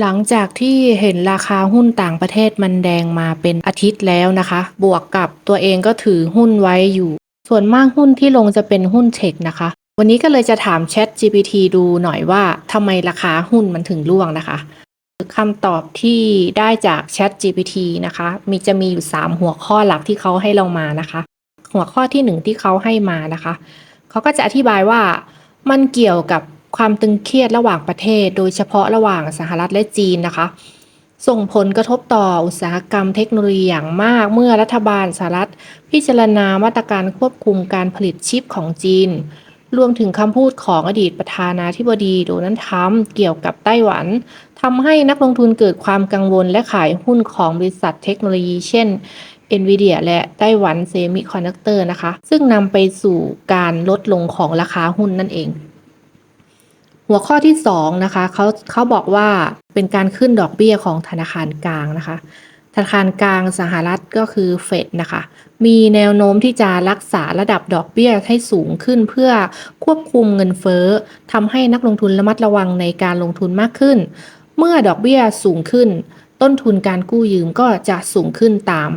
หลังจากที่เห็นราคาหุ้นต่างประเทศมันแดงมาเป็นอาทิตย์แล้วนะคะ บวกกับตัวเองก็ถือหุ้นไว้อยู่ ส่วนมากหุ้นที่ลงจะเป็นหุ้นเทคนะคะ วันนี้ก็เลยจะถาม Chat GPT ดูหน่อยว่าทำไมราคาหุ้นมันถึงร่วงนะคะคำตอบที่ได้จาก Chat GPT นะคะ มีจะมีอยู่ 3 หัวข้อหลักที่เขาให้เรามานะคะ หัวข้อที่ 1 ที่เขาให้มานะคะ เขาก็จะอธิบายว่ามันเกี่ยวกับ ความตึงเครียดระหว่างประเทศ โดยเฉพาะระหว่างสหรัฐและจีนนะคะ ส่งผลกระทบต่ออุตสาหกรรมเทคโนโลยีอย่างมากเมื่อรัฐบาลสหรัฐ พิจารณามาตรการควบคุมการผลิตชิปของจีน รวมถึงคำพูดของอดีตประธานาธิบดีโดนัลด์ทรัมป์เกี่ยวกับไต้หวันทำให้นักลงทุนเกิดความกังวลและขายหุ้นของบริษัทเทคโนโลยีเช่น NVIDIA และไต้หวันเซมิคอนดักเตอร์นะคะ ซึ่งนำไปสู่การลดลงของราคาหุ้นนั่นเอง หัวข้อที่2นะคะเขาเขาบอกว่าเป็นการขึ้นดอกเบี้ยของธนาคารกลางนะคะ ธนาคารกลางสหรัฐก็คือเฟดนะคะ มีแนวโน้มที่จะรักษาระดับดอกเบี้ยให้สูงขึ้นเพื่อควบคุมเงินเฟ้อทำให้นักลงทุนระมัดระวังในการลงทุนมากขึ้น เมื่อดอกเบี้ยสูงขึ้น ต้นทุนการกู้ยืมก็จะสูงขึ้นตาม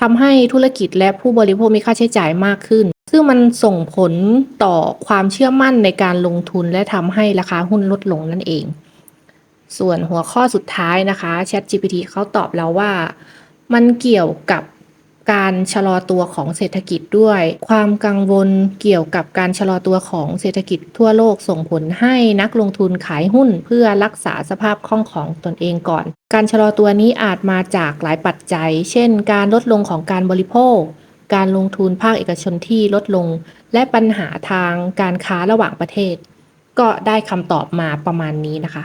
ทำให้ธุรกิจและผู้บริโภคมีค่าใช้จ่ายมากขึ้น ซึ่งมันส่งผลต่อความเชื่อมั่นในการลงทุนและทำให้ราคาหุ้นลดลงนั่นเอง ส่วนหัวข้อสุดท้ายนะคะ ChatGPT เขาตอบเราว่า มันเกี่ยวกับการชะลอตัวของเศรษฐกิจด้วย ความกังวลเกี่ยวกับการชะลอตัวของเศรษฐกิจทั่วโลกส่งผลให้นักลงทุนขายหุ้นเพื่อรักษาสภาพคล่องของตนเองก่อน การชะลอตัวนี้อาจมาจากหลายปัจจัย เช่น การลดลงของการบริโภค การลงทุนภาคเอกชนที่ลดลง และปัญหาทางการค้าระหว่างประเทศ ก็ได้คำตอบมาประมาณนี้นะคะ